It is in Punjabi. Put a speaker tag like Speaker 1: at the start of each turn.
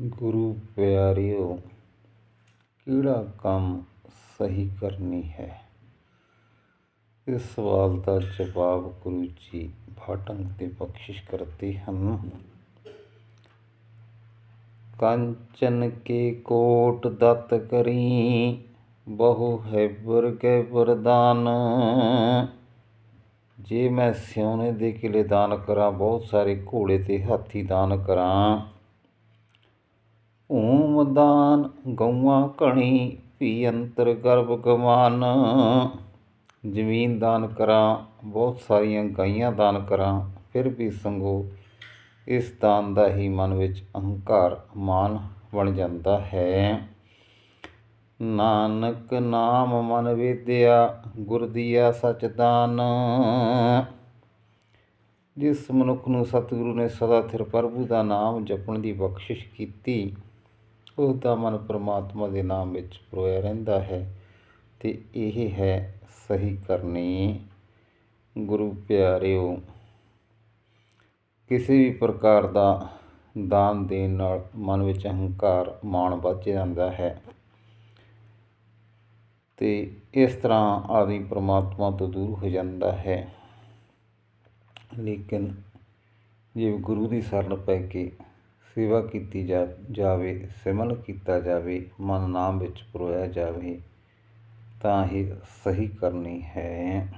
Speaker 1: ਗੁਰੂ ਪਿਆਰਿਓ, ਕਿਹੜਾ ਕੰਮ ਸਹੀ ਕਰਨੀ ਹੈ? ਇਸ ਸਵਾਲ ਦਾ ਜਵਾਬ ਗੁਰੂ ਜੀ ਭਾਟੰਗ ਤੇ ਬਖਸ਼ਿਸ਼ ਕਰਦੇ ਹਨ। ਕੰਚਨ ਕੇ ਕੋਟ ਦਤ ਕਰੀ, ਬਹੁ ਹੈ ਵਰਗੇ ਵਰਦਾਨ। ਜੇ ਮੈਂ ਸਿਉਨੇ ਦੇ ਕਿਲੇ ਦਾਨ ਕਰਾਂ, ਬਹੁਤ ਸਾਰੇ ਘੋੜੇ ਤੇ ਹਾਥੀ ਦਾਨ ਕਰਾਂ। ਭੂਮ ਦਾਨ ਗਊਆਂ ਘਣੀ ਭੀ ਅੰਤਰ ਗਰਭ ਗਵਾਨ। ਜ਼ਮੀਨ ਦਾਨ ਕਰਾਂ, ਬਹੁਤ ਸਾਰੀਆਂ ਗਾਈਆਂ ਦਾਨ ਕਰਾਂ, ਫਿਰ ਵੀ ਸੰਗੋ ਇਸ ਦਾਨ ਦਾ ਹੀ ਮਨ ਵਿੱਚ ਅਹੰਕਾਰ ਮਾਨ ਬਣ ਜਾਂਦਾ ਹੈ। ਨਾਨਕ ਨਾਮ ਮਨ ਵੇਦਿਆ, ਗੁਰ ਦੀਆ ਸਚ ਦਾਨ। ਜਿਸ ਮਨੁੱਖ ਨੂੰ ਸਤਿਗੁਰੂ ਨੇ ਸਦਾ ਥਿਰ ਪ੍ਰਭੂ ਦਾ ਨਾਮ ਜਪਣ ਦੀ ਬਖਸ਼ਿਸ਼ ਕੀਤੀ ਉਸ ਦਾ ਮਨ ਪਰਮਾਤਮਾ ਦੇ ਨਾਮ ਵਿੱਚ ਪਰੋਇਆ ਰਹਿੰਦਾ ਹੈ ਤੇ ਇਹ ਹੈ ਸਹੀ ਕਰਨੀ। ਗੁਰੂ ਪਿਆਰਿਓ, ਕਿਸੇ ਵੀ ਪ੍ਰਕਾਰ ਦਾ ਦਾਨ ਦੇਣ ਨਾਲ ਮਨ ਵਿੱਚ ਅਹੰਕਾਰ ਮਾਣ ਵੱਧ ਜਾਂਦਾ ਹੈ ਤੇ ਇਸ ਤਰ੍ਹਾਂ ਆਦਮੀ ਪ੍ਰਮਾਤਮਾ ਤੋਂ ਦੂਰ ਹੋ ਜਾਂਦਾ ਹੈ। ਲੇਕਿਨ ਜੇ ਗੁਰੂ ਦੀ ਸ਼ਰਨ ਪੈ ਕੇ ਸੇਵਾ ਕੀਤੀ ਜਾ, ਜਾਵੇ, ਸਿਮਰਨ ਕੀਤਾ ਜਾਵੇ, ਮਨ ਨਾਮ ਵਿੱਚ ਪਰੋਇਆ ਜਾਵੇ, ਤਾਂ ਹੀ ਸਹੀ ਕਰਨੀ ਹੈ।